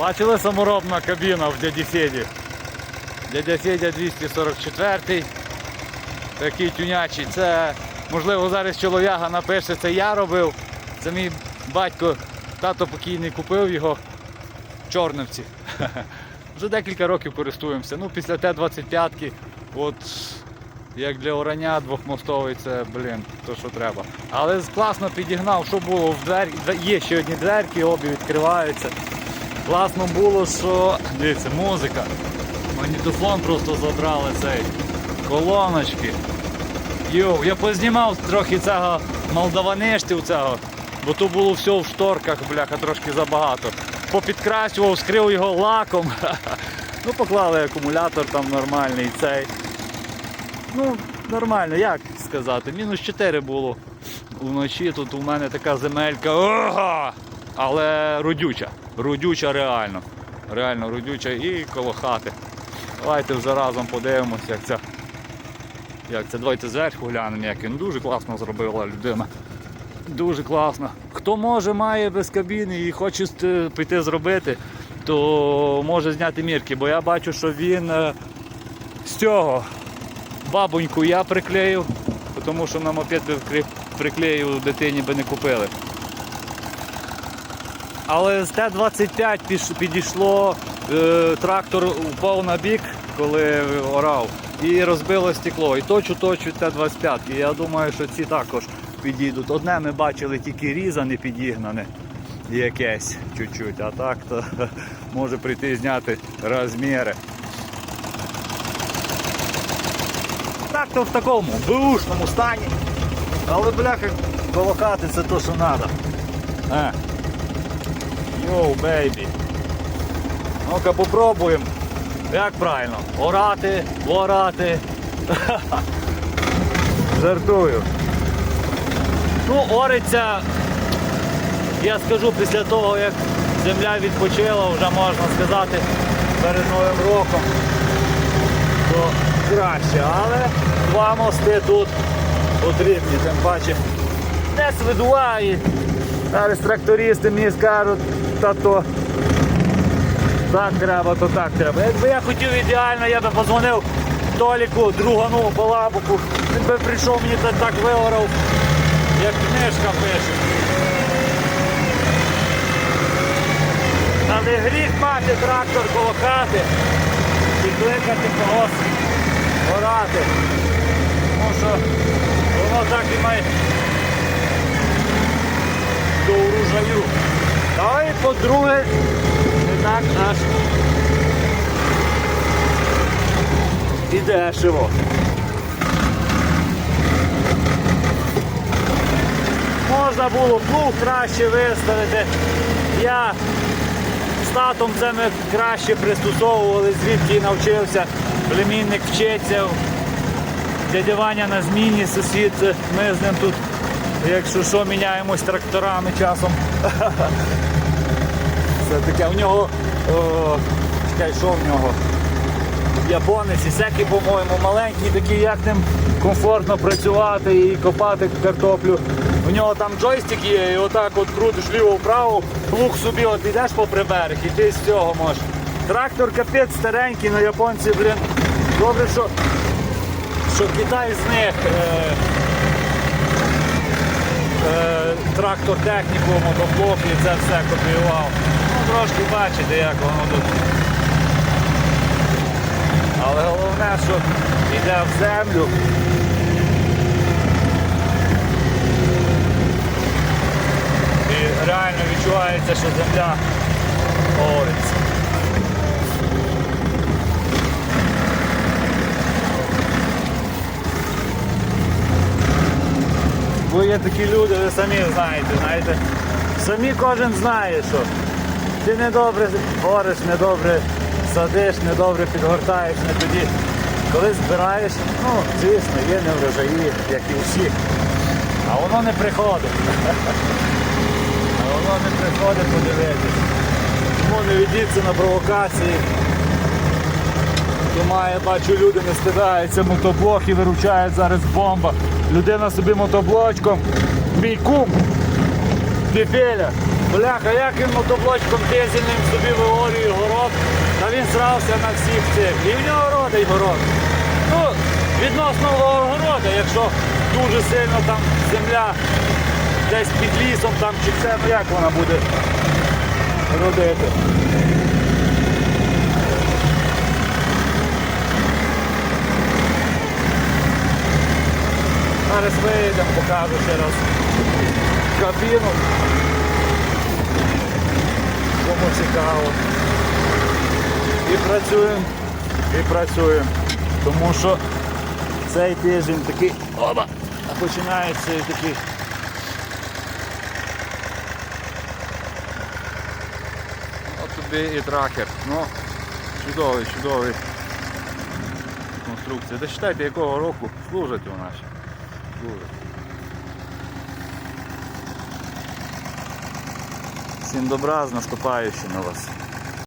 Бачили саморобна кабіна в дяді Седі? Дядя Федя 244 такий тюнячий. Це, можливо, зараз чолов'яга напише, це я робив. Це мій батько, тато покійний купив його в Чорновці. Вже декілька років користуємося. Ну, після Т-25, от як для орання двохмостовий, це, блін, то що треба. Але класно підігнав, що було в двері. Є ще одні дверки, обі відкриваються. Класно було, що дивіться, музика. Магнітофон просто забрали цей. Колоночки. Йоу, я познімав трохи цього молдаваништів цього, бо то було все в шторках, бляха, трошки забагато. Попідкрасював, скрив його лаком. Ну, поклали акумулятор там нормальний цей. Ну, нормально, як сказати, мінус 4 було вночі. Тут у мене така земелька. Ого! Але родюча. Родюча реально. Реально родюча і коло хати. Давайте вже разом подивимося, як це. Як це, давайте зверху глянемо, як він дуже класно зробила людина. Дуже класно. Хто може, має без кабіни і хоче піти зробити, то може зняти мірки, бо я бачу, що він е, з цього бабоньку я приклеїв, тому що на мопед би приклеїв дитині би не купили. Але з Т-25 піш- підійшло, е, трактор упав на бік, коли орав, і розбило стекло. І точу точу Т-25. І я думаю, що ці також підійдуть. Одне ми бачили тільки різане підігнане якесь чуть-чуть, а так то може прийти зняти розміри. Так-то в такому бушному стані. Але бляха коло хати це то, що треба. Йоу, бейбі. Ну-ка попробуємо. Як правильно? Орати, орати. Жартую. Ну, ориться, я скажу, після того, як земля відпочила, вже можна сказати, перед Новим роком, то краще. Але два мости тут потрібні, тим паче не свидуває. Зараз трактористи мені скажуть, та то так треба, то так треба. Якби я хотів ідеально, я би позвонив Толіку, другану балабуку, він би прийшов мені та так виорав, як книжка пише. Але гріх мати трактор коло хати і кликати когось орати. Тому що воно так і має до урожаю. Та і по-друге, не так аж і дешево. Можна було плуг краще виставити. Я з татом це ми краще пристосовували, звідки навчився. Племінник вчиться. Дядя Ваня на зміні, сусід, ми з ним тут, якщо що, міняємось тракторами часом. Це таке, в нього, чекай, що в нього? Японець і всякі, по-моєму, маленький, такий, як ним комфортно працювати і копати картоплю. У нього там джойстик є, і отак от крутиш ліво-вправо, плуг собі от йдеш попри берег, і ти з цього можеш. Трактор капець старенький, але японці, блін, добре, що, що Китай з них е, трактор техніку, мотоблок і це все копіював. Ну, трошки бачите, як воно тут. Але головне, що йде в землю. І реально відчувається, що земля говориться. Є такі люди, ви самі знаєте, знаєте. Самі кожен знає, що ти недобре гориш, недобре садиш, недобре підгортаєш, не тоді. Коли збираєш, ну, звісно, є неврожаї, як і всі. А воно не приходить. А воно не приходить подивитись. Тому не ведіться на провокації. Хто має, бачу, люди не стидаються, мотоблоки виручають зараз бомба. Людина собі мотоблочком. Мій кум. Дефеля. Бляха, як він мотоблочком дизельним собі виорює насрався на всіх цих. І в нього родить город. Ну, відносно огорода, якщо дуже сильно там земля десь під лісом там чи це, ну як вона буде родити. Зараз вийдемо, покажу ще раз кабіну. Кому цікаво. І працюємо, і працюємо. Тому що цей тиждень такий оба, починається і такий. От тобі і тракер. Ну, чудовий, чудовий. Конструкція. Та считайте, якого року служить у нас. Служить. Всім добра з наступаючим на вас.